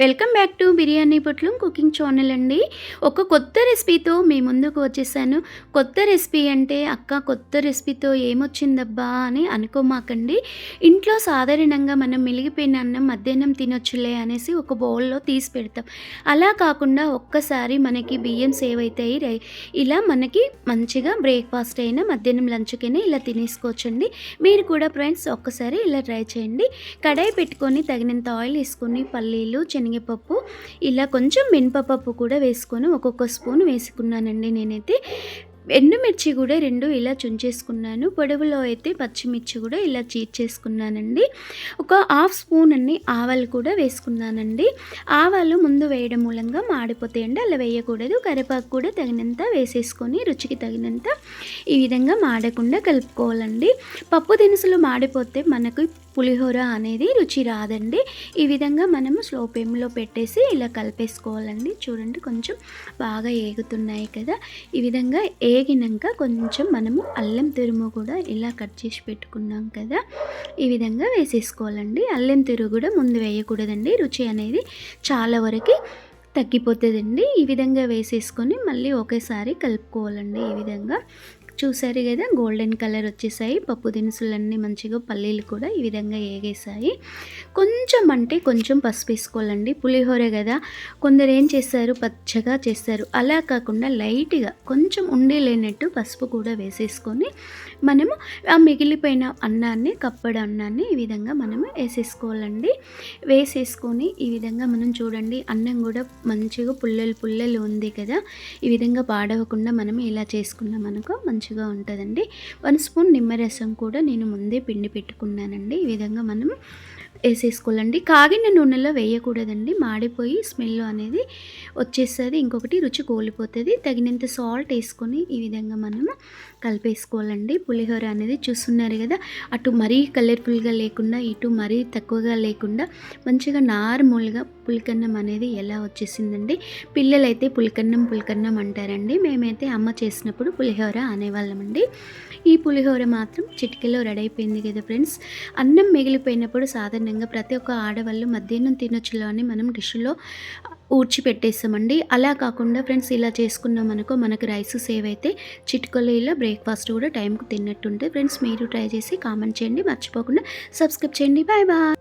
Welcome back to biryani పొట్లు cooking channel అండి. ఒక కొత్త రెసిపీతో మీ ముందుకు వచ్చేసాను. కొత్త రెసిపీ అంటే అక్క కొత్త రెసిపీతో ఏమొచ్చిందబ్బా అని అనుకోమాకండి. ఇంట్లో సాధారణంగా మనం మిలిగిపోయిన అన్నం మధ్యాహ్నం తినొచ్చులే అనేసి ఒక బౌల్లో తీసి పెడతాం. అలా కాకుండా ఒక్కసారి మనకి బియ్యం సేవ్ అవుతాయి రై ఇలా మనకి మంచిగా బ్రేక్ఫాస్ట్ అయినా మధ్యాహ్నం లంచ్కైనా ఇలా తినేసుకోవచ్చండి. మీరు కూడా ఫ్రెండ్స్ ఒక్కసారి ఇలా ట్రై చేయండి. కడాయి పెట్టుకొని తగినంత ఆయిల్ వేసుకొని పల్లీలు చిన్న శనగపప్పు ఇలా కొంచెం మినపప్పు కూడా వేసుకొని ఒక్కొక్క స్పూన్ వేసుకున్నానండి నేనైతే. ఎండుమిర్చి కూడా రెండు ఇలా చుంచేసుకున్నాను. పొడవులో అయితే పచ్చిమిర్చి కూడా ఇలా చీర్చేసుకున్నానండి. ఒక హాఫ్ స్పూన్ అన్ని ఆవాలు కూడా వేసుకున్నానండి. ఆవాలు ముందు వేయడం మూలంగా మాడిపోతాయండి అలా వేయకూడదు. కరివేపాకు కూడా తగినంత వేసేసుకొని రుచికి తగినంత ఈ విధంగా మాడకుండా కలుపుకోవాలండి. పప్పు దినుసులు మాడిపోతే మనకు పులిహోర అనేది రుచి రాదండి. ఈ విధంగా మనము స్లో ఫ్లేమ్లో పెట్టేసి ఇలా కలిపేసుకోవాలండి. చూడండి కొంచెం బాగా ఏగుతున్నాయి కదా. ఈ విధంగా వేగినాక కొంచెం మనము అల్లం తురుము కూడా ఇలా కట్ చేసి పెట్టుకున్నాం కదా. ఈ విధంగా వేసేసుకోవాలండి. అల్లం తురుము కూడా ముందు వేయకూడదండి. రుచి అనేది చాలా వరకు తగ్గిపోతుందండి. ఈ విధంగా వేసేసుకొని మళ్ళీ ఒకేసారి కలుపుకోవాలండి ఈ విధంగా. చూసారు కదా గోల్డెన్ కలర్ వచ్చేసాయి. పప్పు దినుసులన్నీ మంచిగా పల్లీలు కూడా ఈ విధంగా ఏగేసాయి కొంచెం అంటే కొంచెం పసుపు వేసుకోవాలండి. పులిహోర కదా కొందరు ఏం చేస్తారు? పచ్చగా చేస్తారు. అలా కాకుండా లైట్గా కొంచెం ఉండేలేనట్టు పసుపు కూడా వేసేసుకొని మనము ఆ మిగిలిపోయిన అన్నాన్ని కప్పడ అన్నాన్ని ఈ విధంగా మనము వేసేసుకోవాలండి. వేసేసుకొని ఈ విధంగా మనం చూడండి అన్నం కూడా మంచిగా పుల్లలు పుల్లలు ఉంది కదా ఈ విధంగా పాడవకుండా మనం ఇలా చేసుకున్నాం అనుకో మంచి మంచిగా ఉంటుందండి. వన్ స్పూన్ నిమ్మరసం కూడా నేను ముందే పిండి పెట్టుకున్నానండి. ఈ విధంగా మనం వేసేసుకోవాలండి. కాగిన నూనెలో వేయకూడదండి. మాడిపోయి స్మెల్ అనేది వచ్చేస్తుంది. ఇంకొకటి రుచి కోల్పోతుంది. తగినంత సాల్ట్ వేసుకొని ఈ విధంగా మనము కలిపేసుకోవాలండి. పులిహోర అనేది చూస్తున్నారు కదా అటు మరీ కలర్ఫుల్గా లేకుండా ఇటు మరీ తక్కువగా లేకుండా మంచిగా నార్మల్గా పులికన్నం అనేది ఎలా వచ్చేసిందండి. పిల్లలైతే పులికన్నం పులికన్నం అంటారండి. మేమైతే అమ్మ చేసినప్పుడు పులిహోర అనేవాళ్ళమండి. ఈ పులిహోర మాత్రం చిటికలో రెడీ అయిపోయింది కదా ఫ్రెండ్స్. అన్నం మిగిలిపోయినప్పుడు సాధారణంగా ప్రతి ఒక్క ఆడవాళ్ళు మధ్యాహ్నం తినొచ్చులోనే మనం డిష్లో ఊడ్చి పెట్టేస్తామండి. అలా కాకుండా ఫ్రెండ్స్ ఇలా చేసుకున్నాం అనుకో మనకు రైస్ సేవ్ అయితే చిటికలో ఇలా బ్రేక్ఫాస్ట్ కూడా టైంకు తిన్నట్టుంటే ఫ్రెండ్స్ మీరు ట్రై చేసి కామెంట్ చేయండి. మర్చిపోకుండా సబ్స్క్రైబ్ చేయండి. Bye bye.